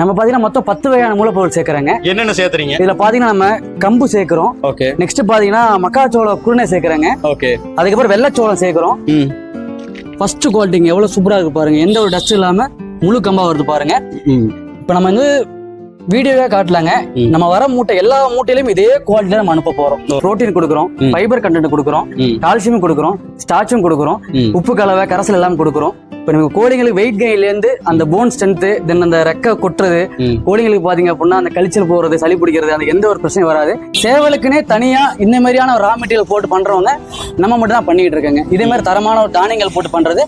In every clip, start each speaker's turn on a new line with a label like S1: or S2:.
S1: நம்ம பாத்தீங்கன்னா மொத்தம் பத்து வகையான மூலப்பொருள் சேர்க்கறாங்க.
S2: என்னென்ன சேர்த்துறீங்க?
S1: இதுல பாத்தீங்கன்னா நம்ம கம்பு சேர்க்கிறோம்.
S2: ஓகே.
S1: நெக்ஸ்ட் பாத்தீங்கன்னா மக்காச்சோளம் குருணை சேர்க்கறாங்க.
S2: ஓகே.
S1: அதுக்கப்புறம் வெள்ளைச்சோளம் சேர்க்கிறோம். ஃபர்ஸ்ட் குவாலிட்டிங்க எவ்வளவு சூப்பரா இருக்கு பாருங்க. எந்த ஒரு டஸ்ட் இல்லாம முழு கம்பா வருது பாருங்க. இப்போ நம்ம வந்து வீடியோவே காட்டலாங்க. நம்ம வர மூட்டை எல்லா மூட்டையிலும் இதே குவாலிட்டியில நம்ம அனுப்ப போறோம். புரோட்டீன் கொடுக்குறோம். ஃபைபர் கண்டென்ட் கொடுக்குறோம் கால்சியம் கொடுக்குறோம் ஸ்டார்ச்சும் கொடுக்குறோம் உப்பு கலவை கரைசல் எல்லாம் கொடுக்குறோம். இப்போ நம்ம கோழிங்களுக்கு வெயிட் கெயின்லேருந்து அந்த போன் ஸ்ட்ரென்த்து தென் அந்த ரெக்கை கொட்டுறது கோழிங்களுக்கு பார்த்தீங்க அப்படின்னா அந்த கழிச்சல் போகிறது சளி பிடிக்கிறது அந்த எந்த ஒரு பிரச்சனையும் வராது. சேவலுக்குனே தனியாக இந்த மாதிரியான ஒரு ரா மெட்டீரியல் போட்டு பண்ணுறவங்க நம்ம மட்டும் தான் பண்ணிக்கிட்டு இருக்கோங்க. இதே மாதிரி தரமான ஒரு தானியங்கள் போட்டு பண்ணுறது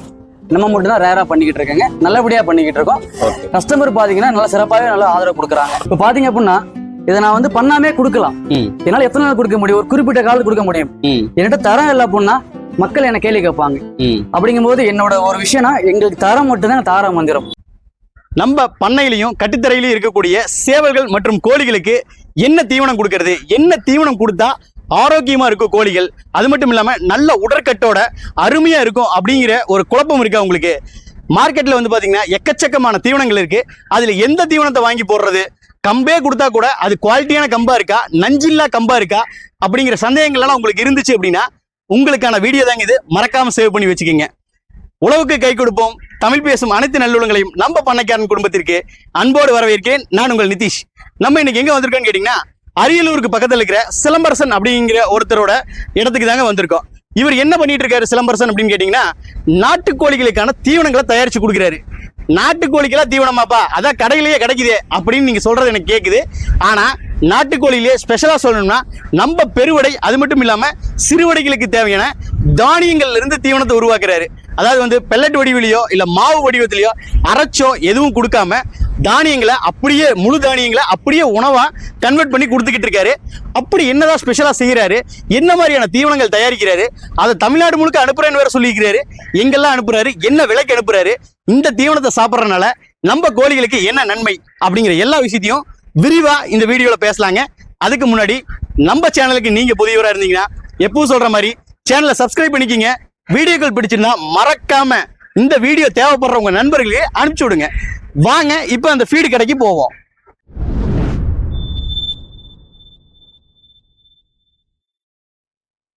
S1: நம்ம மட்டும் தான் ரேராக பண்ணிக்கிட்டு இருக்கோங்க. நல்லபடியாக பண்ணிக்கிட்டு இருக்கோம். கஸ்டமர் பார்த்தீங்கன்னா நல்லா சிறப்பாகவே நல்லா ஆதரவு கொடுக்குறாங்க. இப்போ பார்த்தீங்க அப்படின்னா இதை நான் வந்து பண்ணாமே கொடுக்கலாம். என்னால் எத்தனை நாள் கொடுக்க முடியும்? ஒரு குறிப்பிட்ட காலம் கொடுக்க முடியும். என்கிட்ட தரம் இல்லை அப்படின்னா மக்கள் என்ன கேள்வி கேட்பாங்க. அப்படிங்கும்போது என்னோட ஒரு விஷயம்னா எங்களுக்கு தரம் மட்டும்தான் தாரம் மந்திரம்.
S2: நம்ம பண்ணையிலையும் கட்டுத்தரையிலையும் இருக்கக்கூடிய சேவல்கள் மற்றும் கோழிகளுக்கு என்ன தீவனம் கொடுக்கறது? என்ன தீவனம் கொடுத்தா ஆரோக்கியமா இருக்கும் கோழிகள்? அது மட்டும் இல்லாம நல்ல உடற்கட்டோட அருமையா இருக்கும் அப்படிங்கிற ஒரு குழப்பம் இருக்கா உங்களுக்கு? மார்க்கெட்ல வந்து பாத்தீங்கன்னா எக்கச்சக்கமான தீவனங்கள் இருக்கு. அதுல எந்த தீவனத்தை வாங்கி போடுறது? கம்பே கொடுத்தா கூட அது குவாலிட்டியான கம்பா இருக்கா? நஞ்சில்லா கம்பா இருக்கா? அப்படிங்கிற சந்தேகங்கள்லாம் உங்களுக்கு இருந்துச்சு அப்படின்னா உங்களுக்கான வீடியோ தாங்க இது. மறக்காம சேவ் பண்ணி வச்சுக்கோங்க. உழவுக்கு கை கொடுப்போம். தமிழ் பேசும் அனைத்து நல்லுள்ளங்களையும் நம்ம பண்ணைக்காரன் குடும்பத்திற்கு அன்போடு வரவேற்கிறேன். நான் உங்கள் நிதிஷ். நம்ம இன்னைக்கு எங்க வந்திருக்கோம்னு கேட்டீங்கன்னா அரியலூருக்கு பக்கத்தில் இருக்கிற சிலம்பரசன் அப்படிங்கிற ஒருத்தரோட இடத்துக்கு தாங்க வந்திருக்கோம். இவர் என்ன பண்ணிட்டு இருக்காரு சிலம்பரசன் அப்படின்னு கேட்டீங்கன்னா நாட்டுக்கோழிகளுக்கான தீவனங்களை தயாரிச்சு கொடுக்குறாரு. நாட்டுக்கோழிக்கெல்லாம் தீவனமாப்பா அதான் கடையிலேயே கிடைக்குதே அப்படின்னு நீங்க சொல்றது எனக்கு கேட்குது ஆனா நாட்டுக்கோழியிலே ஸ்பெஷலாக சொல்லணும்னா நம்ம பெருவடை அது மட்டும் இல்லாமல் சிறுவடைகளுக்கு தேவையான தானியங்கள்லேருந்து தீவனத்தை உருவாக்குறாரு. அதாவது வந்து பெல்லட் வடிவிலையோ இல்லை மாவு வடிவத்திலையோ அரைச்சோ எதுவும் கொடுக்காம தானியங்களை அப்படியே முழு தானியங்களை அப்படியே உணவாக கன்வெர்ட் பண்ணி கொடுத்துக்கிட்டு இருக்காரு. அப்படி என்னதான் ஸ்பெஷலாக செய்கிறாரு என்ன மாதிரியான தீவனங்கள் தயாரிக்கிறாரு அதை தமிழ்நாடு முழுக்க அனுப்புறேன்னு வேற சொல்லியிருக்கிறாரு. எங்கெல்லாம் அனுப்புறாரு என்ன விலைக்கு அனுப்புறாரு இந்த தீவனத்தை சாப்பிட்றதுனால நம்ம கோழிகளுக்கு என்ன நன்மை அப்படிங்கிற எல்லா விஷயத்தையும் விரிவா இந்த வீடியோல பேசலாங்க. அதுக்கு முன்னாடி நம்ம சேனலுக்கு நீங்க புதியவரா இருந்தீங்கன்னா எப்பவும் சொல்ற மாதிரி சேனலை சப்ஸ்கிரைப் பண்ணிக்கிங்க. வீடியோக்கள் பிடிச்சிருந்தா மறக்காம இந்த வீடியோ தேவைப்படுறவங்க நண்பர்களுக்கு அனுப்பிச்சு விடுங்க. வாங்க இப்போ அந்த ஃபீடு கடைக்கு போவோம்.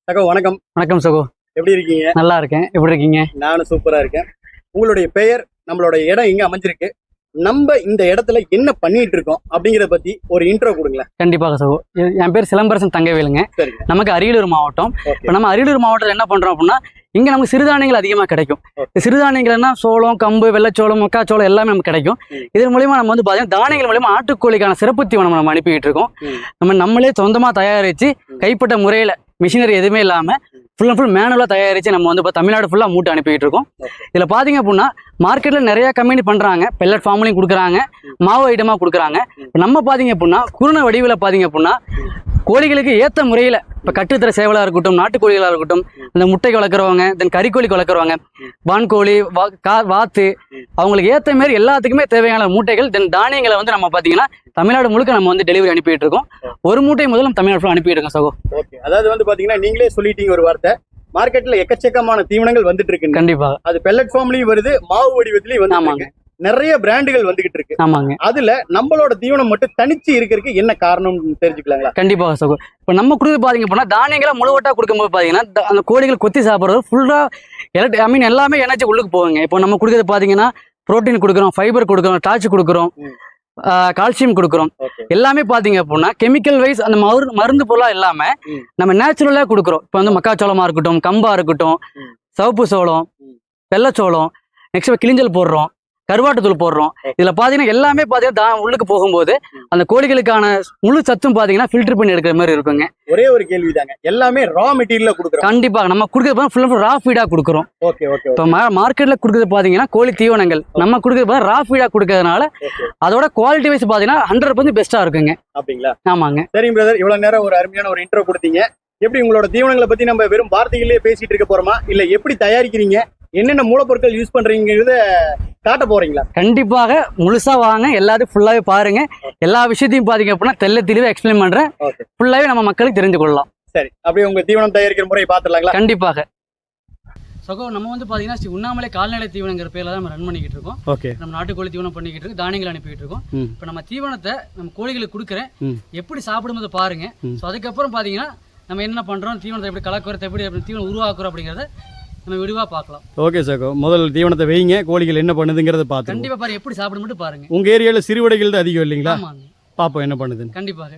S2: அக்கா வணக்கம்.
S1: வணக்கம் சகோ.
S2: எப்படி இருக்கீங்க?
S1: நல்லா இருக்கேன். எப்படி இருக்கீங்க?
S2: நானும் சூப்பரா இருக்கேன். உங்களுடைய பெயர் நம்மளோட இடம் எங்க அமைஞ்சிருக்கு? நம்ம இந்த இடத்துல என்ன பண்ணிட்டு இருக்கோம் அப்படிங்கறத பத்தி ஒரு இன்ட்ரோ கொடுங்களேன்.
S1: கண்டிப்பாக சகோ என் பேர் சிலம்பரசன் தங்கவேலுங்க. நமக்கு அரியலூர் மாவட்டம். இப்போ நம்ம அரியலூர் மாவட்டத்தில் என்ன பண்றோம் அப்படின்னா இங்க நமக்கு சிறுதானியங்கள் அதிகமாக கிடைக்கும். சிறுதானியங்கள்னா சோளம் கம்பு வெள்ளச்சோளம் மக்காச்சோளம் எல்லாமே நமக்கு கிடைக்கும். இதன் மூலியமா நம்ம வந்து பார்த்தீங்கன்னா தானியங்கள் மூலியமா ஆட்டுக்கோழிக்கான சிறப்பு தீவனம் நம்ம அனுப்பிட்டு இருக்கோம். நம்ம நம்மளே சொந்தமா தயாரிச்சு. கைப்பட்ட முறையில மிஷினரி எதுவுமே இல்லாம ஃபுல் அண்ட் ஃபுல் மேனுவலாக தயாரிச்சு நம்ம வந்து இப்போ தமிழ்நாடு ஃபுல்லாக மூட்டை அனுப்பிட்டு இருக்கோம். இதில் பார்த்தீங்க அப்படின்னா மார்க்கெட்டில் நிறைய கம்பெனி பண்ணுறாங்க பெல்லட் ஃபார்ம்லையும் கொடுக்குறாங்க. மாவு ஐட்டமாக கொடுக்குறாங்க. இப்ப நம்ம பார்த்தீங்க அப்படின்னா குருண வடிவில் பார்த்தீங்க அப்படின்னா கோழிகளுக்கு ஏற்ற முறையில் இப்போ கட்டுத்தர சேவலாக இருக்கட்டும் நாட்டுக்கோழிகளாக இருக்கட்டும் அந்த முட்டைக்கு வளர்க்குறவங்க தென் கறிக்கோழிக்கு வளர்க்குறவங்க வான்கோழி வா கா வாத்து அவங்களுக்கு ஏற்ற மாதிரி எல்லாத்துக்குமே தேவையான மூட்டைகள் தென் தானியங்களை வந்து நம்ம பார்த்தீங்கன்னா தமிழ்நாடு முழுக்க நம்ம வந்து டெலிவரி அனுப்பிட்டு இருக்கோம். ஒரு மூட்டை முதல்ல நம்ம தமிழ்நாடு ஃபுல்லாக அனுப்பிட்டு இருக்கோம் சகோ.
S2: ஓகே அதாவது வந்து பாத்தீங்கன்னா நீங்களே சொல்லிட்டீங்க ஒரு வார்த்தை. மார்க்கெட்ல எக்கச்சக்கமான தீவனங்கள் வந்துட்டு இருக்கு
S1: கண்டிப்பாக
S2: அது பெல்லட் ஃபார்ம்லயும் வருது மாவு வடிவத்திலயும் வந்து
S1: ஆமாங்க.
S2: நிறைய பிராண்டுகள் வந்துகிட்டு இருக்கு.
S1: ஆமாங்க.
S2: அதுல நம்மளோட தீவனம் மட்டும் தனிச்சு இருக்கிறதுக்கு என்ன காரணம் தெரிஞ்சுக்கலாங்களா?
S1: கண்டிப்பாக சகோ இப்போ நம்ம கொடுத்து பார்த்தீங்க அப்படின்னா தானியங்களை முழுவட்டா கொடுக்கும்போது பார்த்தீங்கன்னா த- அந்த கோழிகள் கொத்தி சாப்பிட்றது ஃபுல்லாக எலக்ட் ஐ மீன் எல்லாமே எனர்ஜி உள்ளுக்கு போகுங்க. இப்போ நம்ம கொடுக்குறது பார்த்தீங்கன்னா புரோட்டீன் கொடுக்குறோம் ஃபைபர் கொடுக்குறோம் டார்ச் கொடுக்குறோம். கால்சியம் கொடுக்குறோம். எல்லாமே பார்த்தீங்க அப்படின்னா கெமிக்கல் வைஸ் அந்த மருந்து மருந்து பொருளாக இல்லாமல்
S2: ம்.
S1: நம்ம நேச்சுரலாக கொடுக்குறோம். இப்போ வந்து மக்காச்சோளமாக இருக்கட்டும் கம்பா இருக்கட்டும். சிவப்பு சோளம். வெள்ளைச்சோளம் நெக்ஸ்ட் கிளிஞ்சல் போடுறோம். கருவாட்டுத்தூள் போடுறோம்.
S2: Okay.
S1: இதில் பார்த்தீங்கன்னா எல்லாமே பார்த்தீங்கன்னா தா- உள்ளுக்கு போகும்போது. அந்த கோழிகளுக்கான முழு சத்தும் பார்த்தீங்கன்னா ஃபில்டர் பண்ணி எடுக்கிற மாதிரி இருக்குங்க.
S2: ஒரே ஒரு கேள்விதாங்க. எல்லாமே ரா மெட்டீரியல்ல கொடுக்குறோம்.
S1: கண்டிப்பா. நம்ம கொடுக்கறது ஃபுல் ரா ஃபீடா கொடுக்குறோம்.
S2: ஓகே ஓகே
S1: இப்போ மார்க்கெட்ல கொடுக்கறது பாத்தீங்கன்னா கோழி தீவனங்கள். நம்ம கொடுக்கறது ரா ஃபீடா கொடுக்கறதுனால அதோட குவாலிட்டி வைஸ் பாத்தீங்கன்னா ஹண்ட்ரட் பர்சன்ட் பெஸ்டா இருக்குங்க.
S2: அப்படிங்களா?
S1: ஆமாங்க.
S2: சரிங்க பிரதர் இவ்வளவு நேரம் ஒரு அருமையான ஒரு இன்ட்ரோ கொடுத்தீங்க. எப்படி உங்களோட தீவனங்களை பத்தி நம்ம வெறும் வார்த்தைகளிலே பேசிட்டு இருக்க போறோமா? இல்ல எப்படி தயாரிக்கிறீங்க? என்னென்ன மூலப்பொருட்கள் யூஸ் பண்றீங்கிறத காட்ட போறீங்களா?
S1: கண்டிப்பாக முழுசா வாங்க. எல்லாத்தையும் ஃபுல்லாவே பாருங்க. எல்லா விஷயத்தையும் பாத்தீங்க அப்படின்னா தெல்ல தெளிவா எக்ஸ்பிளைன் பண்றேன். ஃபுல்லாவே நம்ம மக்களுக்கு தெரிஞ்சு கொள்ளலாம்.
S2: சரி. அப்படியே உங்க தீவனம் தயாரிக்கிற முறையை பாத்துடலாங்களா
S1: கண்டிப்பாக. சகோ நம்ம வந்து பார்த்தீங்கன்னா ஸ்ரீ உண்ணாமலை கால்நடை தீவனங்கிற பேரில் தான் நம்ம ரன் பண்ணிக்கிட்டு இருக்கோம்.
S2: ஓகே
S1: நம்ம நாட்டுக்கோழி தீவனம் பண்ணிக்கிட்டு இருக்கோம் தானியங்கள் அனுப்பிக்கிட்டு இருக்கோம். இப்போ நம்ம தீவனத்தை நம்ம கோழிகளுக்கு கொடுக்குறேன். எப்படி சாப்பிடும்போது பாருங்க. ஸோ அதுக்கப்புறம் பார்த்தீங்கன்னா நம்ம என்ன பண்ணுறோம் தீவனத்தை எப்படி கலக்குறது எப்படி எப்படி தீவனம் உருவாக்குறோம் அப்படிங்கிறத நம்ம விரிவாக பார்க்கலாம்.
S2: ஓகே சார் முதல் தீவனத்தை வைங்க கோழிகள் என்ன பண்ணுதுங்கிறத பார்த்து
S1: கண்டிப்பாக பாரு எப்படி சாப்பிட மட்டும் பாருங்க.
S2: உங்க ஏரியாவில் சிறுவடைகள் தான் அதிகம் இல்லைங்களா? பார்ப்போம் என்ன பண்ணுதுன்னு.
S1: கண்டிப்பாக.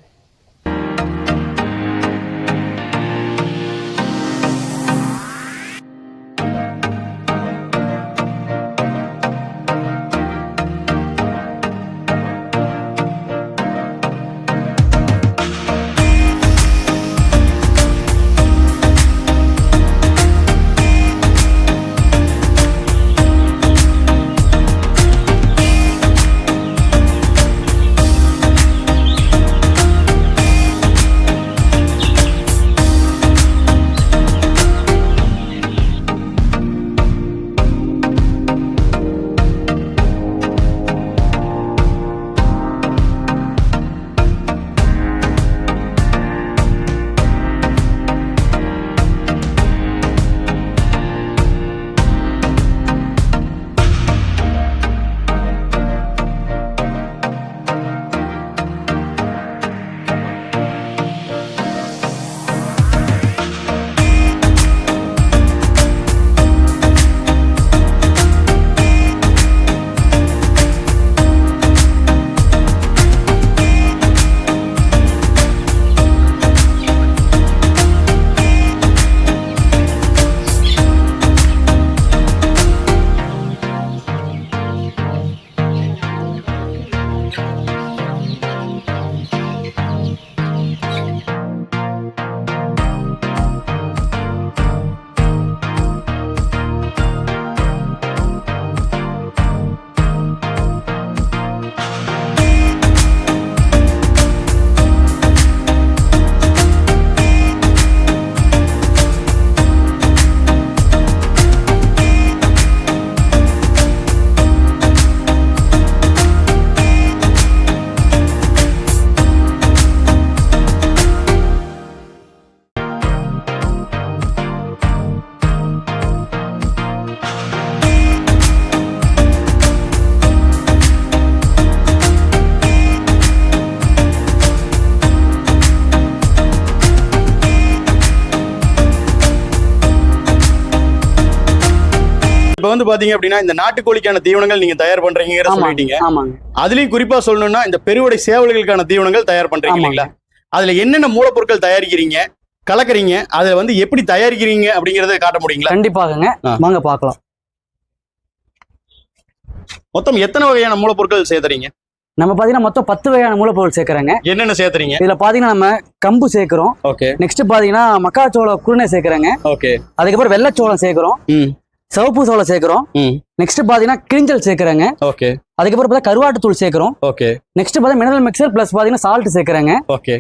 S2: இப்போ வந்து பாத்தீங்க அப்படின்னா இந்த நாட்டுக்கோழிக்கான தீவனங்கள் நீங்க தயார் பண்றீங்கிற சொல்லிட்டீங்க. அதுலயும் குறிப்பா சொல்லணும்னா இந்த பெருவடை சேவல்களுக்கான தீவனங்கள் தயார் பண்றீங்க. இல்லைங்களா? அதுல என்னென்ன மூலப்பொருட்கள் தயாரிக்கிறீங்க கலக்குறீங்க அதுல வந்து எப்படி தயாரிக்கிறீங்க அப்படிங்கறத காட்ட முடியுங்களா?
S1: கண்டிப்பாகங்க.
S2: ஆ.
S1: வாங்க பார்க்கலாம்
S2: மொத்தம் எத்தனை வகையான மூலப்பொருட்கள் சேர்த்துறீங்க
S1: நம்ம பார்த்தீங்கன்னா மொத்தம் பத்து வகையான மூலப்பொருள் சேர்க்குறேங்க.
S2: என்னென்ன சேர்த்துறீங்க
S1: இதில் பார்த்தீங்கன்னா நம்ம கம்பு சேர்க்குறோம்.
S2: ஓகே.
S1: நெக்ஸ்ட் பார்த்தீங்கன்னா மக்காச்சோள குருணை சேர்க்குறேங்க.
S2: ஓகே.
S1: அதுக்கப்புறம் வெள்ளைச்சோளம் சேர்க்குறோம்.
S2: ம்.
S1: சிவப்பு சோளம் சேர்க்குறோம். நெக்ஸ்ட் பார்த்தீங்கன்னா கிரிஞ்சல் சேர்க்குறேங்க.
S2: ஓகே.
S1: அதுக்கப்புறம் பார்த்தா கருவாட்டு தூள் சேர்க்குறோம்.
S2: ஓகே.
S1: நெக்ஸ்ட் பார்த்தா மினரல் மிக்சர் ப்ளஸ் பார்த்தீங்கன்னா சால்ட் சேர்க்குறேங்க.
S2: ஓகே.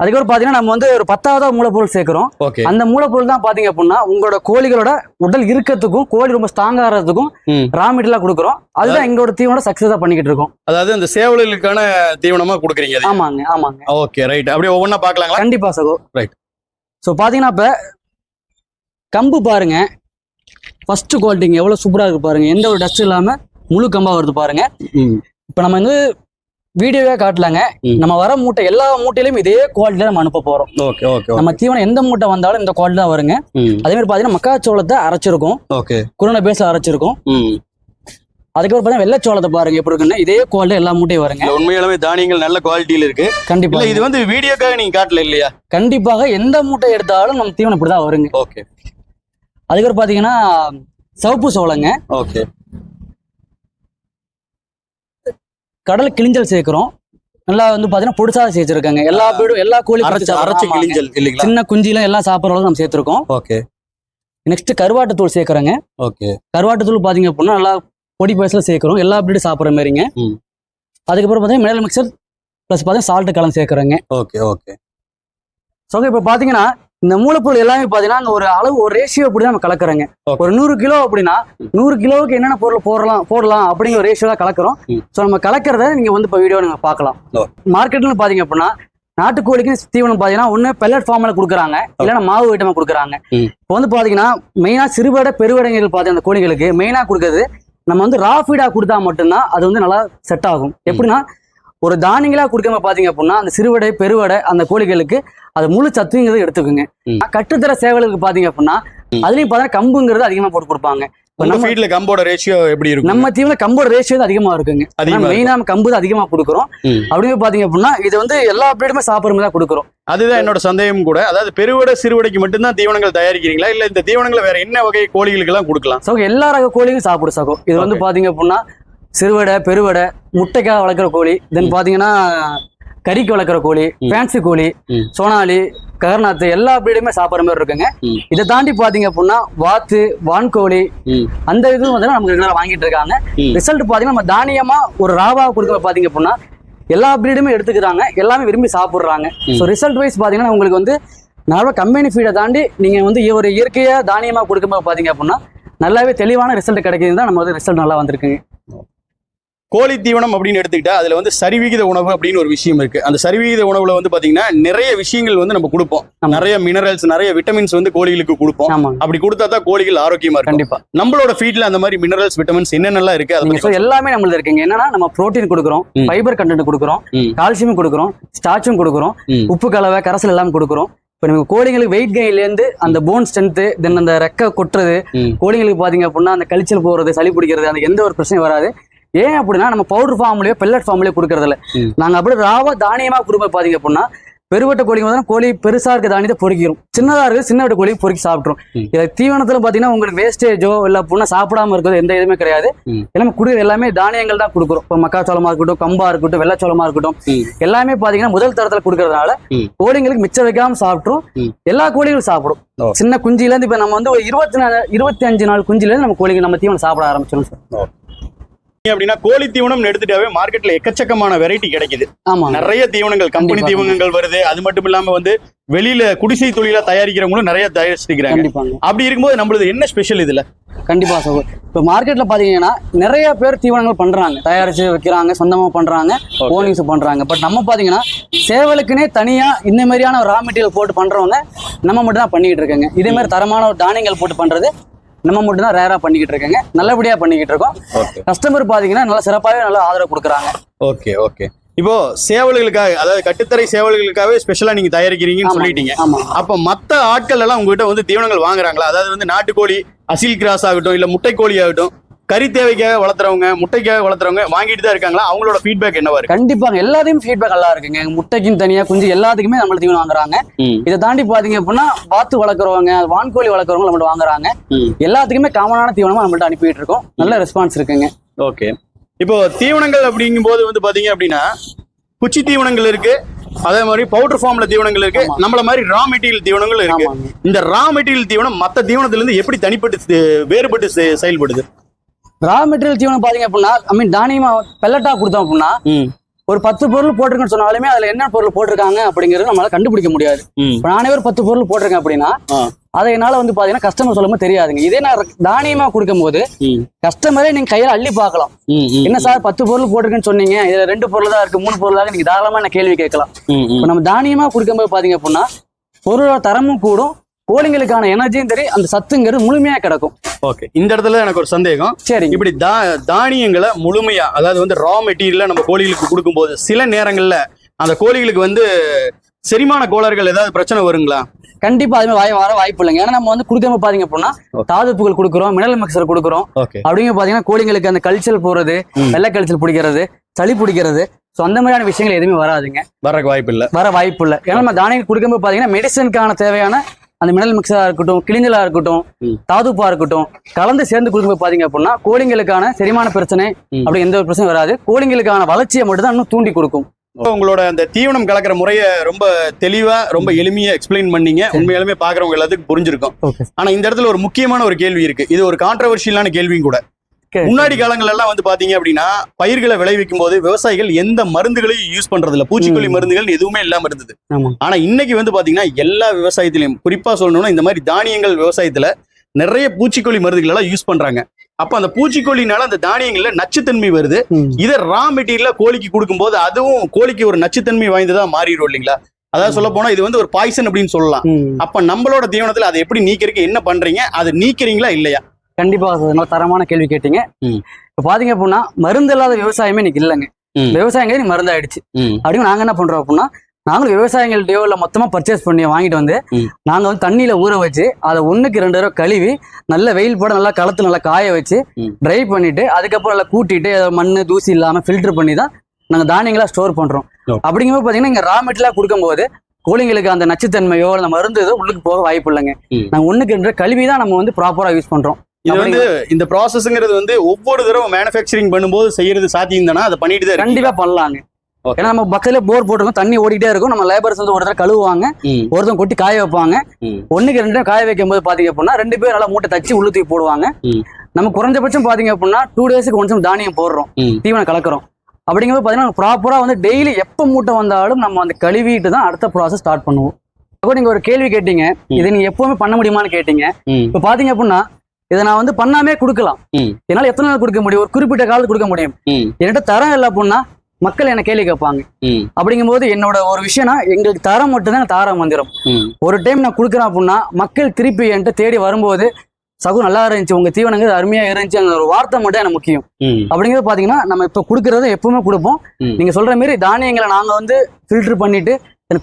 S1: அதுக்கப்புறம் பார்த்தீங்கன்னா நம்ம வந்து ஒரு பத்தாவது மூலப்பொருள் சேர்க்குறோம்.
S2: ஓகே.
S1: அந்த மூலப்பொருள் தான் பார்த்தீங்க அப்படின்னா உங்களோட கோழிகளோட உடல் இருக்கிறதுக்கும் கோழி ரொம்ப ஸ்ட்ராங் ஆகிறதுக்கும் ரா மெட்டீரியலாக கொடுக்குறோம். அதுதான் எங்களோட தீவனோட சக்ஸஸாக பண்ணிக்கிட்டு இருக்கோம்.
S2: அதாவது அந்த சேவல்களுக்கான தீவனமா கொடுக்குறீங்க
S1: ஆமாங்க ஆமாங்க.
S2: ஓகே ரைட் அப்படியே ஒவ்வொன்றா பார்க்கலாங்களா?
S1: கண்டிப்பா சகோ.
S2: Right.
S1: ஸோ பார்த்தீங்கன்னா இப்போ கம்பு பாருங்க. ஃபர்ஸ்ட் குவாலிட்டிங்க எவ்வளோ சூப்பராக இருக்கு பாருங்க. எந்த ஒரு டஸ்ட் இல்லாமல் முழு கம்பா வருது பாருங்க. இப்போ நம்ம வந்து வீடியோவே காட்டலாங்க. நம்ம வர மூட்டை எல்லா மூட்டையிலையும் இதே குவாலிட்டியில் நம்ம அனுப்ப போகிறோம்
S2: ஓகே ஓகே
S1: நம்ம தீவனம் எந்த மூட்டை வந்தாலும் இந்த குவாலிட்டி தான் வருங்க. அதே மாதிரி பார்த்தீங்கன்னா மக்காச்சோளத்தை அரைச்சிருக்கோம்.
S2: ஓகே.
S1: குருணை பேஸில் அரைச்சிருக்கோம். அதுக்கப்புறம் பார்த்தீங்கன்னா வெள்ளைச்சோளத்தை பாருங்க எப்படி இருக்குன்னு. இதே குவாலிட்டி எல்லா மூட்டையும் வருங்க.
S2: உண்மையாலுமே தானியங்கள் நல்ல குவாலிட்டியில இருக்கு. இல்ல
S1: கண்டிப்பாக
S2: இது வந்து வீடியோக்காக நீங்க காட்டல இல்லையா?
S1: கண்டிப்பாக எந்த மூட்டை எடுத்தாலும் நம்ம தீவனம் இப்படி தான் வருங்க.
S2: ஓகே.
S1: அதுக்கப்புறம் பார்த்தீங்கன்னா சிவப்பு சோளங்க.
S2: ஓகே.
S1: கடல் கிளிஞ்சல் சேர்க்கிறோம். நல்லா வந்து பாத்தீங்கன்னா பொடிசாத சேர்த்திருக்காங்க. எல்லா பீடும் எல்லா கோழி
S2: அரைச்சு. கிழிஞ்சல் இல்லைங்களா?
S1: சின்ன குஞ்சில எல்லாம் சாப்பிட்ற அளவுக்கு நம்ம சேர்த்திருக்கோம்.
S2: ஓகே.
S1: நெக்ஸ்ட் கருவாட்டு தூள் சேர்க்கறோங்க.
S2: ஓகே.
S1: கருவாட்டு தூள் பாத்தீங்க அப்படின்னா நல்லா பொடி பேஸ்ல சேர்க்கிறோம். எல்லா பீடும் சாப்பிட்ற மாதிரிங்க. அதுக்கப்புறம் பார்த்தீங்கன்னா மினரல் மிக்சர் ப்ளஸ் பார்த்தீங்கன்னா சால்ட் கலந்து சேர்க்குறேங்க.
S2: Okay okay.
S1: ஸோ இப்போ பார்த்தீங்கன்னா இந்த மூலப்பொருள் எல்லாமே பார்த்தீங்கன்னா அங்க ஒரு அளவு ஒரு ரேஷியோ அப்படி நம்ம கலக்குறோங்க. ஒரு நூறு கிலோ அப்படின்னா நூறு கிலோவுக்கு என்னென்ன பொருள் போடலாம் போடலாம் அப்படிங்கிற ஒரு ரேஷியோ தான் கலக்குறோம். ஸோ நம்ம கலக்கிறத நீங்க வந்து இப்போ வீடியோ நீங்க பார்க்கலாம். மார்க்கெட்ல பார்த்தீங்க அப்படின்னா நாட்டுக்கோழிக்கு தீவனம் பாத்தீங்கன்னா ஒண்ணு பெல்லட் ஃபார்ம்ல கொடுக்குறாங்க இல்லைன்னா மாவு ஐட்டமா கொடுக்குறாங்க. இப்போ வந்து பாத்தீங்கன்னா மெயினா சிறுவடை பெருவடைகள் பார்த்து அந்த கோழிகளுக்கு மெயினா கொடுக்கறது நம்ம வந்து ரா ஃபீடா கொடுத்தா மட்டும்தான் அது வந்து நல்லா செட் ஆகும் எப்படின்னா ஒரு தானியங்களா கொடுக்காம பாத்தீங்க அப்படின்னா அந்த சிறுவடை பெருவடை அந்த கோழிகளுக்கு அது முழு சத்துங்கிறது எடுத்துக்குங்க. கட்டுத்தர சேவலுக்கு பாத்தீங்க அப்படின்னா அதுலயும் பார்த்தா கம்புங்கிறது அதிகமா போட்டு கொடுப்பாங்க.
S2: நம்ம ஃபீட்ல கம்போட ரேஷியோ எப்படி இருக்கும்?
S1: நம்ம தீவன கம்போட ரேஷியோ அதிகமா இருக்குங்க. மெயினா நம்ம கம்பு தான் அதிகமா கொடுக்குறோம்.
S2: ம்.
S1: அப்படிங்க பாத்தீங்க அப்படின்னா இது வந்து எல்லா பிரீடுமே சாப்பிடுற மாதிரி கொடுக்குறோம்.
S2: அதுதான் என்னோட சந்தேகம் கூட. அதாவது பெருவடை சிறுவடைக்கு மட்டும்தான் தீவனங்கள் தயாரிக்கிறீங்களா? இல்ல இந்த தீவனங்களை வேற என்ன வகை கோழிகளுக்கு எல்லாம் கொடுக்கலாம்?
S1: சகோ எல்லா ரக கோழியும் சாப்பிடும் சகோ. இது வந்து. பாத்தீங்க அப்படின்னா சிறுவடை பெருவடை முட்டைக்காக வளர்க்குற கோழி. தென் பாத்தீங்கன்னா கறிக்கு வளர்க்குற கோழி. ஃபேன்சி கோழி. சோனாலி ககர்நாத் எல்லா பிரீடுமே சாப்பிட்ற மாதிரி இருக்குங்க. இதை தாண்டி பாத்தீங்க அப்படின்னா வாத்து வான்கோழி அந்த இதுவும் வந்து நமக்கு வாங்கிட்டு இருக்காங்க. ரிசல்ட் பாத்தீங்கன்னா நம்ம தானியமா ஒரு ராவா கொடுக்க பாத்தீங்க அப்படின்னா எல்லா பிரீடுமே எடுத்துக்கிறாங்க எல்லாமே விரும்பி சாப்பிடுறாங்க. ஸோ ரிசல்ட் வைஸ் பாத்தீங்கன்னா உங்களுக்கு வந்து நார்மலாக கம்பெனி ஃபீடை தாண்டி நீங்க வந்து ஒரு இயற்கையா தானியமா கொடுக்கும்போது பாத்தீங்க அப்படின்னா நல்லாவே தெளிவான ரிசல்ட் கிடைக்குது தான் நம்ம வந்து ரிசல்ட் நல்லா வந்திருக்குங்க
S2: கோழி தீவனம் அப்படின்னு எடுத்துக்கிட்டா அதுல வந்து சரிவிகித உணவு அப்படின்னு ஒரு விஷயம் இருக்கு அந்த சரிவிகித உணவுல வந்து பாத்தீங்கன்னா நிறைய விஷயங்கள் வந்து நம்ம கொடுப்போம். நிறைய மினரல்ஸ் நிறைய விட்டமின்ஸ் வந்து கோழிகளுக்கு கொடுப்போம் அப்படி கொடுத்தா தான் கோழிகள் ஆரோக்கியமா இருக்கும்
S1: கண்டிப்பா
S2: நம்மளோட ஃபீட்ல அந்த மாதிரி மினரல்ஸ் விட்டமின்ஸ் என்னென்னலாம் இருக்கு அதை
S1: எல்லாமே நம்மளது இருக்குங்க என்னன்னா நம்ம புரோட்டீன் கொடுக்குறோம். ஃபைபர் கண்டென்ட் கொடுக்குறோம். கால்சியம் கொடுக்குறோம் ஸ்டார்ச்சும் கொடுக்குறோம். உப்பு கலவை கரைசல் எல்லாம் கொடுக்குறோம் இப்போ நம்ம கோழிங்களுக்கு வெயிட் கெயின்லேருந்து அந்த போன் ஸ்ட்ரென்த்து தென் அந்த ரெக்கை கொட்டுறது
S2: ம்.
S1: கோழிங்களுக்கு பார்த்தீங்க அப்படின்னா அந்த கழிச்சல் போகிறது சளி பிடிக்கிறது அந்த எந்த ஒரு பிரச்சனையும் வராது ஏன் அப்படின்னா நம்ம பவுடர் ஃபார்ம்லயோ பெல்லட் ஃபார்ம்லயோ கொடுக்கறதில்ல
S2: ம்.
S1: நாங்கள் அப்படியே ராவா தானியமா கொடுப்போம் பார்த்தீங்க அப்படின்னா பெருவட்ட கோழிங்க வந்து கோழி பெருசா இருக்க தானியத்தை பொறிக்கிறோம் சின்னதா இருக்கு சின்ன வட்ட கோழி பொறுக்கி சாப்பிட்ரும்
S2: ம்.
S1: இதை தீவனத்துல பாத்தீங்கன்னா உங்களுக்கு வேஸ்டேஜோ இல்ல அப்படின்னா சாப்பிடாம இருக்கிறது எந்த இதுவுமே கிடையாது. எல்லாமே கொடுக்குறது எல்லாமே தானியங்கள் தான் கொடுக்குறோம் இப்போ மக்காச்சோளமா இருக்கட்டும் கம்பா இருக்கட்டும் வெள்ளச்சோளமா இருக்கட்டும். எல்லாமே பாத்தீங்கன்னா முதல் தரத்துல கொடுக்கறதுனால. கோழிங்களுக்கு மிச்சம் வைக்காம சாப்பிட்ரும்
S2: ம்.
S1: எல்லா கோழிகளும் சாப்பிடும். சின்ன குஞ்சில இருந்து இப்ப நம்ம வந்து ஒரு இருபத்தி நாலு இருபத்தி அஞ்சு நாள் குஞ்சில இருந்து நம்ம கோழிங்க நம்ம தீவனம் சாப்பிட ஆரம்பிச்சிடும் சார்
S2: அப்படின்னா கோழி தீவனம் எடுத்துட்டாவே மார்க்கெட்ல எக்கச்சக்கமான வெரைட்டி கிடைக்குது.
S1: ஆமா
S2: நிறைய தீவனங்கள் கம்பெனி. தீவனங்கள் வருது. அது மட்டும் இல்லாம வந்து வெளியில குடிசை தொழிலா தயாரிக்கிறவங்களும் நிறைய தயாரிச்சிருக்கிறாங்க அப்படி இருக்கும்போது நம்மளது என்ன ஸ்பெஷல் இதுல?
S1: கண்டிப்பா சார் இப்போ மார்க்கெட்ல பாத்தீங்கன்னா நிறைய பேர் தீவனங்கள் பண்றாங்க. தயாரிச்சு வைக்கிறாங்க சொந்தமா பண்றாங்க
S2: Okay.
S1: ஓன் யூஸ் பண்றாங்க. பட் நம்ம பாத்தீங்கன்னா சேவலுக்குனே தனியா இந்த மாதிரியான ரா மெட்டீரியல் போட்டு பண்றவங்க நம்ம மட்டும் தான் பண்ணிக்கிட்டு இருக்கோங்க. இதே மாதிரி தரமான ஒரு தானியங்கள் போட்டு பண்றது நம்ம மட்டும் தான் ரேரா பண்ணிக்கிட்டு இருக்கோங்க. நல்லபடியா பண்ணிக்கிட்டு இருக்கோம். கஸ்டமர் பாத்தீங்கன்னா நல்லா சிறப்பாகவே நல்லா ஆதரவு கொடுக்குறாங்க.
S2: ஓகே ஓகே இப்போ சேவல்களுக்காக அதாவது கட்டுத்தரை சேவல்களுக்காகவே ஸ்பெஷலா நீங்க தயாரிக்கிறீங்கன்னு. சொல்லிட்டீங்க. அப்ப மத்த ஆட்கள் எல்லாம் உங்ககிட்ட வந்து தீவனங்கள் வாங்குறாங்களா? அதாவது வந்து நாட்டுக்கோழி அசில் கிராஸ் ஆகட்டும் இல்ல முட்டைக்கோழி ஆகட்டும் கறி தேவைக்காக வளர்த்துறவங்க முட்டைக்காக வளர்த்துறவங்க வாங்கிட்டு தான் இருக்காங்களா? அவங்களோட ஃபீட்பேக் என்னவா இருக்கு?
S1: கண்டிப்பாங்க. எல்லாத்தையும் ஃபீட்பேக் நல்லா இருக்குங்க. முட்டைக்கும் தனியா குஞ்சு எல்லாத்துக்குமே நம்மள தீவனம் வாங்குறாங்க. இதை தாண்டி பாத்தீங்க அப்படின்னா வாத்து வளர்க்குறவங்க வான்கோழி வளர்க்குறவங்க நம்மள்ட்ட வாங்குறாங்க. எல்லாத்துக்குமே காமனான தீவனமா நம்மள்ட்ட அனுப்பிட்டு இருக்கோம். நல்ல ரெஸ்பான்ஸ் இருக்குங்க.
S2: ஓகே. இப்போ தீவனங்கள் அப்படிங்கும்போது வந்து பாத்தீங்க அப்படின்னா குச்சி தீவனங்கள் இருக்கு. அதே மாதிரி பவுடர் ஃபார்ம்ல தீவனங்கள் இருக்கு. நம்மள மாதிரி ரா மெட்டீரியல் தீவனங்கள் இருக்கு. இந்த ரா மெட்டீரியல் தீவனம் மத்த தீவனத்துல இருந்து எப்படி தனிப்பட்டு வேறுபட்டு செயல்படுது?
S1: ரா மெட்டீரியல் தீவனம் பாத்தீங்க அப்படின்னா ஐ மீன் தானியமா பெல்லட்டா கொடுத்தோம் அப்படின்னா ஒரு பத்து பொருள் போட்டிருக்கேன்னு சொன்னாலுமே அதுல என்ன பொருள் போட்டிருக்காங்க அப்படிங்கறது நம்மளால கண்டுபிடிக்க முடியாது. இப்ப நானே ஒரு பத்து பொருள் போட்டிருக்கேன் அப்படின்னா. அதை என்னால வந்து பாத்தீங்கன்னா கஸ்டமர் சொல்லும்போது தெரியாதுங்க. இதே நான் தானியமா கொடுக்கும் போது கஸ்டமரே நீங்க கையில அள்ளி பார்க்கலாம். என்ன சார் பத்து பொருள் போட்டிருக்குன்னு சொன்னீங்க இதுல ரெண்டு பொருள் தான் இருக்கு மூணு பொருள் தான் நீங்க தாராளமா என்ன கேள்வி கேட்கலாம். இப்ப நம்ம தானியமா கொடுக்கும்போது பாத்தீங்க அப்படின்னா பொருளோட தரமும் கூடும் கோழிங்களுக்கான எனர்ஜியும் சரி அந்த சத்துங்கிறது முழுமையா கிடக்கும்.
S2: ஓகே இந்த இடத்துல எனக்கு ஒரு சந்தேகம்.
S1: சரிங்க.
S2: இப்படி தா தானியங்களை முழுமையா அதாவது வந்து ரா மெட்டீரியலை நம்ம கோழிகளுக்கு கொடுக்கும்போது சில நேரங்கள்ல அந்த கோழிகளுக்கு வந்து செரிமான கோளாறுகள் ஏதாவது பிரச்சனை வருங்களா?
S1: கண்டிப்பா அதுமே வாய் வர வாய்ப்பு இல்லைங்க. ஏன்னா நம்ம வந்து கொடுக்காம பாத்தீங்க அப்படின்னா. தாதுப்புகள் கொடுக்குறோம் மினரல் மிக்சர் கொடுக்குறோம். அப்படிங்க பாத்தீங்கன்னா கோழிங்களுக்கு அந்த கழிச்சல் போறது. வெள்ளை கழிச்சல் பிடிக்கிறது சளி பிடிக்கிறது. ஸோ அந்த மாதிரியான விஷயங்கள் எதுவுமே வராதுங்க.
S2: வரக்கு வாய்ப்பு இல்ல.
S1: வர வாய்ப்பு இல்லை. ஏன்னா நம்ம தானியங்கள் கொடுக்கும்போது பாத்தீங்கன்னா மெடிசனுக்கான தேவையான அந்த மினரல் மிக்சரா இருக்கட்டும் கிளிஞ்சலா இருக்கட்டும்
S2: ம்.
S1: தாதுப்பா இருக்கட்டும் கலந்து சேர்ந்து கொடுக்கும்போது பாத்தீங்க அப்படின்னா கோழிங்களுக்கான செரிமான பிரச்சனை. அப்படி எந்த ஒரு பிரச்சனையும் வராது. கோழிங்களுக்கான வளர்ச்சியை மட்டும் தான் இன்னும் தூண்டி கொடுக்கும்.
S2: இப்போ உங்களோட அந்த தீவனம் கலக்கிற முறையை ரொம்ப தெளிவா ரொம்ப எளிமையா எக்ஸ்பிளைன் பண்ணீங்க. உண்மையாலுமே பாக்குறவங்க எல்லாத்துக்கும் புரிஞ்சிருக்கும். ஆனா இந்த இடத்துல ஒரு முக்கியமான ஒரு கேள்வி இருக்கு. இது ஒரு கான்ட்ரவர்ஷியலான கேள்வியும் கூட. முன்னாடி காலங்கள் எல்லாம் வந்து பாத்தீங்க அப்படின்னா பயிர்களை விளைவிக்கும் போது விவசாயிகள் எந்த மருந்துகளையும் யூஸ் பண்றது இல்ல பூச்சிக்கொல்லி. மருந்துகள் எதுவுமே இல்லாம இருந்தது. ஆனா இன்னைக்கு வந்து பாத்தீங்கன்னா எல்லா விவசாயத்திலையும் குறிப்பா சொல்லணும்னா இந்த மாதிரி தானியங்கள் விவசாயத்துல நிறைய பூச்சிக்கொல்லி மருந்துகள் எல்லாம் யூஸ் பண்றாங்க. அப்ப அந்த பூச்சிக்கொல்லினால அந்த தானியங்கள்ல நச்சுத்தன்மை வருது. இதை ரா மெட்டீரியலா கோழிக்கு கொடுக்கும்போது அதுவும் கோழிக்கு ஒரு நச்சுத்தன்மை வாய்ந்ததா மாறிடும் இல்லைங்களா? அதாவது சொல்ல போனா இது வந்து ஒரு பாய்சன் அப்படின்னு சொல்லலாம். அப்ப நம்மளோட தீவனத்துல அதை எப்படி நீக்கிறதுக்கு என்ன பண்றீங்க? அதை நீக்கிறீங்களா இல்லையா?
S1: கண்டிப்பா சார் நல்ல தரமான கேள்வி கேட்டீங்க. இப்ப பாத்தீங்க அப்படின்னா மருந்து இல்லாத விவசாயமே இன்னைக்கு இல்லைங்க. விவசாயங்களே இன்னைக்கு மருந்து ஆயிடுச்சு. அப்படின்னு நாங்க என்ன பண்றோம் அப்படின்னா நாங்களும் விவசாயிகள்டையோ இல்ல மொத்தமா பர்ச்சேஸ் பண்ணி வாங்கிட்டு வந்து. நாங்க வந்து தண்ணியில ஊற வச்சு அதை ஒண்ணுக்கு ரெண்டு தடவை கழுவி நல்ல வெயில் போட நல்லா களத்து நல்லா காய வச்சு. ட்ரை பண்ணிட்டு அதுக்கப்புறம் நல்லா கூட்டிட்டு மண்ணு தூசி இல்லாம ஃபில்டர் பண்ணி தான் நாங்க தானியங்களா ஸ்டோர் பண்றோம். அப்படிங்கும்போது பாத்தீங்கன்னா இங்க ரா மெட்டீரியலா கொடுக்கும்போது கோழிங்களுக்கு அந்த நச்சுத்தன்மையோ அந்த மருந்து இதோ உள்ளுக்கு போக வாய்ப்பு இல்லைங்க
S2: ம்.
S1: நாங்க ஒண்ணுக்கு ரெண்டு கழுவி தான் நம்ம வந்து ப்ராப்பரா யூஸ் பண்றோம்
S2: இது வந்து இந்த ப்ராசஸ்ங்கிறது வந்து ஒவ்வொரு தடவை மேனுஃபேக்சரிங் பண்ணும்போது செய்யறது சாத்தியம் தானே அதை பண்ணிட்டு தான்
S1: கண்டிப்பா பண்ணலாங்க. ஏன்னா நம்ம பக்கத்துல போர் போட்டுருக்கோம் தண்ணி ஓடிட்டே இருக்கும் நம்ம லேபர்ஸ் வந்து ஒரு தடவை கழுவுவாங்க. ஒருத்தன் கொட்டி காய வைப்பாங்க. ஒண்ணுக்கு ரெண்டு காய வைக்கும் போது பாத்தீங்க அப்படின்னா ரெண்டு பேர் நல்லா மூட்டை தச்சு உள்ள தூக்கி போடுவாங்க. நம்ம குறைஞ்சபட்சம் பாத்தீங்க அப்படின்னா டூ டேஸ்க்கு ஒன்ஸ் தானியம் போடுறோம். தீவனம் கலக்குறோம் அப்படிங்கும்போது பாத்தீங்கன்னா ப்ராப்பரா வந்து டெய்லி எப்ப மூட்டை வந்தாலும் நம்ம அந்த கழுவிட்டு தான் அடுத்த ப்ராசஸ் ஸ்டார்ட் பண்ணுவோம் நீங்க ஒரு கேள்வி கேட்டீங்க. இதை நீங்க எப்பவுமே பண்ண முடியுமான்னு கேட்டீங்க. இப்ப பாத்தீங்க அப்படின்னா இதை நான் வந்து பண்ணாமே கொடுக்கலாம். என்னால எத்தனை நாள் கொடுக்க முடியும் ஒரு குறிப்பிட்ட காலத்துக்கு கொடுக்க முடியும். என்கிட்ட தரம் இல்லை அப்படின்னா மக்கள் என்ன கேள்வி கேட்பாங்க
S2: ம்.
S1: அப்படிங்கும்போது என்னோட ஒரு விஷயம்னா எங்களுக்கு தரம் மட்டும்தான் தாரம் மந்திரம். ஒரு டைம் நான் கொடுக்குறேன் அப்படின்னா மக்கள் திருப்பி என்கிட்ட தேடி வரும்போது சகு நல்லா இருந்துச்சு உங்க தீவனங்கள் அருமையா இருந்துச்சு அந்த ஒரு வார்த்தை மட்டும் எனக்கு முக்கியம். அப்படிங்கிறது பாத்தீங்கன்னா நம்ம இப்ப கொடுக்கறத எப்பவுமே கொடுப்போம். நீங்க சொல்ற மாதிரி தானியங்களை நாங்க வந்து ஃபில்டர் பண்ணிட்டு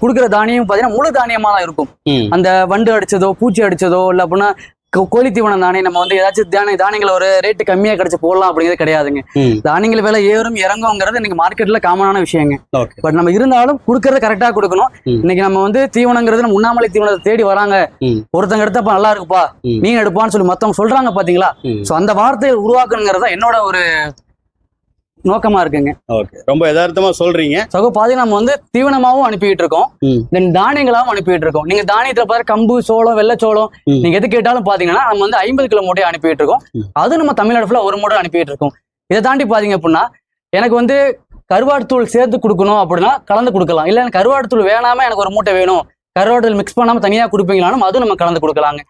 S1: கொடுக்குற தானியம் பாத்தீங்கன்னா முழு தானியமா தான் இருக்கும். அந்த வண்டு அடிச்சதோ பூச்சி அடிச்சதோ இல்ல அப்படின்னா கோ- கோழி தீவனம் தானே நம்ம வந்து ஏதாச்சும் தானிய தானியங்களை ஒரு ரேட்டு கம்மியா கிடைச்சு போடலாம் அப்படிங்கிறது கிடையாதுங்க. தானியங்கள் விலை ஏறும் இறங்குங்கிறது இன்னைக்கு மார்க்கெட்ல காமனான விஷயங்க பட் நம்ம இருந்தாலும் கொடுக்கறத கரெக்டா கொடுக்கணும். இன்னைக்கு நம்ம வந்து தீவனங்கிறது நம்ம உண்ணாமலை தீவனத்தை தேடி வராங்க. ஒருத்தங்க எடுத்தப்ப நல்லா இருக்குப்பா. நீ எடுப்பான்னு சொல்லி மத்தவங்க சொல்றாங்க பாத்தீங்களா. சோ அந்த வார்த்தையை உருவாக்கணுங்கிறது தான் என்னோட ஒரு நோக்கமா இருக்குங்க.
S2: ஓகே. ரொம்ப யதார்த்தமா சொல்றீங்க.
S1: சகோ பாதி நம்ம வந்து தீவனமாவும் அனுப்பிட்டு இருக்கோம். தென் தானியங்களாவும் அனுப்பிட்டு இருக்கோம். நீங்க தானியத்துல பார்த்தா கம்பு சோளம் வெள்ளச்சோளம். நீங்க எது கேட்டாலும் பாத்தீங்கன்னா நம்ம வந்து ஐம்பது கிலோ மூட்டையை அனுப்பிட்டு இருக்கோம். அது நம்ம தமிழ்நாடு ஃபுல்லா ஒரு மூட்டை அனுப்பிட்டு இருக்கோம். இதை தாண்டி பாத்தீங்க அப்படின்னா எனக்கு வந்து கருவாடு தூள் சேர்த்து கொடுக்கணும் அப்படின்னா கலந்து கொடுக்கலாம். இல்ல எனக்கு கருவாடு தூள் வேணாம எனக்கு ஒரு மூட்டை வேணும். கருவாடு தூள் மிக்ஸ் பண்ணாம தனியா கொடுப்பீங்களானும் அதுவும் நம்ம கலந்து கொடுக்கலாங்க.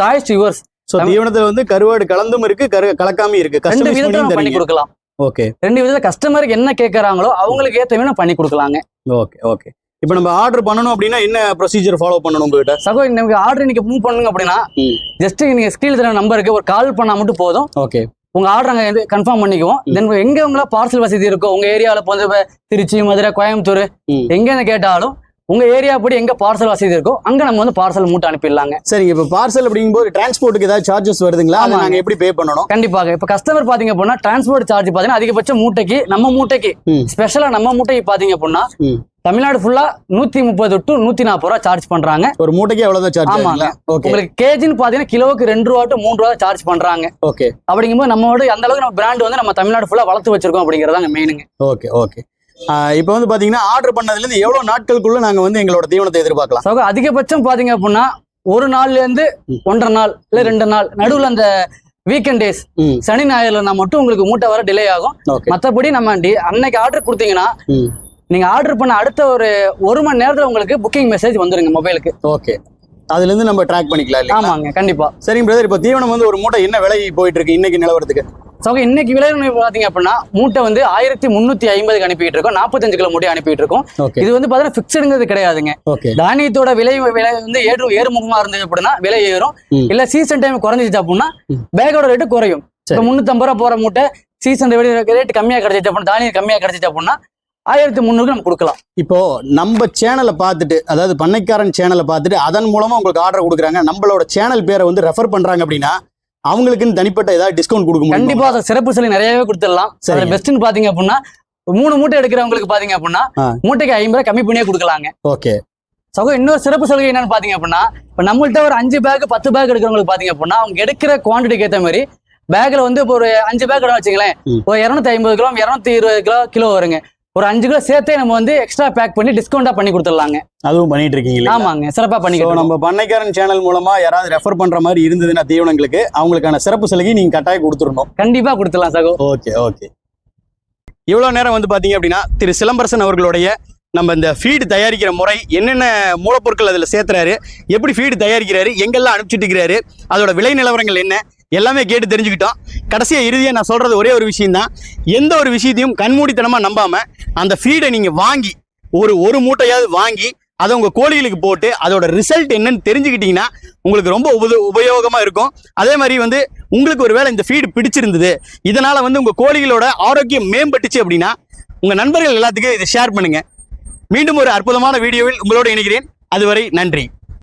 S1: சாய்ஸ் யுவர்ஸ்
S2: சோ தீவனத்துல வந்து கருவாடு கலந்தும் இருக்கு கலக்காம இருக்கு.
S1: ரெண்டு விதத்துல
S2: பண்ணி
S1: கொடுக்கலாம்.
S2: ஓகே
S1: ரெண்டு விதத்துல கஸ்டமருக்கு என்ன கேட்கறாங்களோ அவங்களுக்கு ஏத்த மாதிரி நம்ம பண்ணி கொடுக்கலாங்க.
S2: ஓகே ஓகே இப்போ நம்ம ஆர்டர் பண்ணணும் அப்படின்னா என்ன ப்ரொசீஜர் ஃபாலோ பண்ணணும் உங்ககிட்ட?
S1: சகோ நீங்க ஆர்டர் இன்னைக்கு மூவ் பண்ணுங்க அப்படின்னா. ஜஸ்ட் நீங்க ஸ்கிரீன் தர நம்பருக்கு ஒரு கால் பண்ணா மட்டும் போதும்.
S2: ஓகே
S1: உங்க ஆர்டர் வந்து கன்ஃபார்ம் பண்ணிக்குவோம். தென் எங்க உங்களா பார்சல் வசதி இருக்கோ உங்க வந்து இப்ப திருச்சி மதுரை கோயம்புத்தூர். எங்க கேட்டாலும் உங்க ஏரியா படி எங்க பார்சல் வசதி இருக்கோ அங்க நம்ம வந்து பார்சல் மூட்டை அனுப்பிடலாங்க.
S2: சரிங்க இப்போ பார்சல் அப்படிங்கும்போது டிரான்ஸ்போர்ட்டுக்கு ஏதாவது சார்ஜஸ் வருதுங்களா? அதை. நாங்க எப்படி பே பண்ணணும்?
S1: கண்டிப்பாக. இப்ப கஸ்டமர் பாத்தீங்க அப்படின்னா டிரான்ஸ்போர்ட் சார்ஜ் பாத்தீங்கன்னா அதிகபட்சம் மூட்டைக்கு நம்ம மூட்டைக்கு. ஸ்பெஷலா நம்ம மூட்டைக்கு பாத்தீங்க அப்படின்னா. தமிழ்நாடு ஃபுல்லா நூத்தி முப்பது டு நூத்தி நாற்பது ரூபா சார்ஜ் பண்றாங்க.
S2: ஒரு மூட்டைக்கு எவ்வளவுதான் சார்ஜ்
S1: ஆமாங்க. உங்களுக்கு கேஜின்னு பாத்தீங்கன்னா கிலோவுக்கு ரெண்டு ரூபா டு மூணு ரூபா சார்ஜ் பண்றாங்க.
S2: ஓகே
S1: அப்படிங்கும்போது நம்மளோட அந்த அளவுக்கு நம்ம பிராண்ட் வந்து நம்ம தமிழ்நாடு ஃபுல்லா வளர்த்து வச்சிருக்கோம் அப்படிங்கறதாங்க மெயினுங்க
S2: ஓகே ஓகே இப்போ வந்து பாத்தீங்கன்னா ஆர்டர் பண்ணதுல இருந்து எவ்வளவு நாட்களுக்குள்ள நாங்க வந்து எங்களோட தீவனத்தை எதிர்பார்க்கலாம்?
S1: சோ அதிகபட்சம் பாத்தீங்க அப்படின்னா ஒரு நாள்ல இருந்து. ஒன்றரை நாள் இல்ல ரெண்டு நாள். நடுவுல அந்த வீக்கெண்ட் டேஸ். சனி ஞாயிறுனா மட்டும் உங்களுக்கு மூட்டை வர டிலே ஆகும். மத்தபடி நம்ம அன்னைக்கு ஆர்டர் கொடுத்தீங்கன்னா. நீங்க ஆர்டர் பண்ண அடுத்த ஒரு ஒரு மணி நேரத்துல உங்களுக்கு புக்கிங் மெசேஜ் வந்துருங்க மொபைலுக்கு
S2: ஓகே அதுல இருந்து நம்ம ட்ராக் பண்ணிக்கலாம்
S1: ஆமாங்க கண்டிப்பா.
S2: சரிங்க பிரதர் இப்போ தீவனம் வந்து ஒரு மூட்டை என்ன விலை போயிட்டு இருக்கு இன்னைக்கு நிலவரத்துக்கு?
S1: சோ இன்னைக்கு விலை பாத்தீங்க அப்படின்னா மூட்டை வந்து ஆயிரத்தி முன்னூத்தி ஐம்பதுக்கு அனுப்பிட்டு இருக்கோம். நாற்பத்தஞ்சு கிலோ மூட்டை அனுப்பிட்டு இருக்கோம். இது வந்து பாத்தீங்கன்னா கிடையாதுங்க. தானியத்தோட விலை விலை வந்து ஏறு ஏறுமுகமா இருந்தது அப்படின்னா விலை ஏறும். இல்ல சீசன் டைம் குறைஞ்சிச்சு அப்படின்னா. பேக்கோட ரேட்டு குறையும். இப்போ முந்நூத்தம்பது ரூபா போற மூட்டை சீசன் ரேட் கம்மியா கிடைச்சிச்சு அப்படின்னா தானியம் கம்மியா கிடைச்சிச்சு அப்படின்னா ஆயிரத்தி முந்நூறுக்கு நம்ம கொடுக்கலாம்.
S2: இப்போ நம்ம சேனலை பார்த்துட்டு அதாவது பண்ணைக்காரன் சேனலை பார்த்துட்டு அதன் மூலமா உங்களுக்கு ஆர்டர் கொடுக்குறாங்க. நம்மளோட சேனல் பேரை வந்து ரெஃபர் பண்றாங்க அப்படின்னா அவங்களுக்குன்னு தனிப்பட்ட ஏதாவது டிஸ்கவுண்ட் கொடுக்க முடியும்
S1: கண்டிப்பா சிறப்பு சொல்லி நிறையவே கொடுத்துடலாம். அதுல பெஸ்ட்னு பாத்தீங்க அப்படின்னா மூணு மூட்டை எடுக்கிறவங்களுக்கு பாத்தீங்க அப்படின்னா. மூட்டைக்கு ஐம்பது ரூபாய் கம்மி பண்ணியே கொடுக்கலாங்க
S2: ஓகே
S1: சகோ இன்னொரு சிறப்பு சலுகை என்னன்னு பாத்தீங்க அப்படின்னா இப்ப நம்மள்ட்ட ஒரு அஞ்சு பேக் பத்து பேக் எடுக்கிறவங்களுக்கு பாத்தீங்க அப்படின்னா அவங்க எடுக்கிற குவான்டிட்டிக்கு ஏத்த மாதிரி பேக்ல வந்து இப்போ ஒரு அஞ்சு பேக் வச்சுங்களேன்
S2: ம்.
S1: ஒரு இருநூத்தி ஐம்பது கிலோ இருநூத்தி இருபது கிலோ கிலோ வருங்க ஒரு அஞ்சு கிலோ சேர்த்தே நம்ம வந்து எக்ஸ்ட்ரா பேக் பண்ணி டிஸ்கவுண்டா பண்ணி கொடுத்துடலாங்க.
S2: அதுவும் பண்ணிட்டு இருக்கீங்க?
S1: ஆமாங்க சிறப்பா
S2: So,
S1: பண்ணிக்கிட்டு
S2: நம்ம பண்ணைக்காரன் சேனல் மூலமா யாராவது ரெஃபர் பண்ற மாதிரி இருந்ததுன்னா தீவனங்களுக்கு அவங்களுக்கான சிறப்பு சலுகை நீங்க கட்டாயம் கொடுத்துடணும்.
S1: கண்டிப்பா கொடுத்துடலாம் சகோ.
S2: ஓகே ஓகே இவ்வளவு நேரம் வந்து பாத்தீங்க அப்படின்னா திரு சிலம்பரசன் அவர்களுடைய நம்ம இந்த ஃபீடு தயாரிக்கிற முறை என்னென்ன மூலப்பொருட்கள் அதில் சேர்த்துறாரு எப்படி ஃபீடு தயாரிக்கிறாரு எங்கெல்லாம் அனுப்பிச்சிட்டு இருக்கிறாரு அதோட விலை நிலவரங்கள் என்ன எல்லாமே கேட்டு தெரிஞ்சுக்கிட்டோம். கடைசியாக இறுதியாக நான் சொல்கிறது ஒரே ஒரு விஷயம் தான் எந்த ஒரு விஷயத்தையும் கண்மூடித்தனமாக நம்பாமல் அந்த ஃபீடை நீங்கள் வாங்கி ஒரு ஒரு மூட்டையாவது வாங்கி அதை உங்கள் கோழிகளுக்கு போட்டு அதோட ரிசல்ட் என்னன்னு தெரிஞ்சுக்கிட்டிங்கன்னா உங்களுக்கு ரொம்ப உப உபயோகமாக இருக்கும். அதே மாதிரி வந்து உங்களுக்கு ஒரு வேளை இந்த ஃபீடு பிடிச்சிருந்தது. இதனால் வந்து உங்கள் கோழிகளோட ஆரோக்கியம் மேம்பட்டுச்சு அப்படின்னா உங்கள் நண்பர்கள் எல்லாத்துக்கும் இதை ஷேர் பண்ணுங்கள் மீண்டும் ஒரு அற்புதமான வீடியோவில் உங்களோடு இணைகிறேன். அதுவரை நன்றி.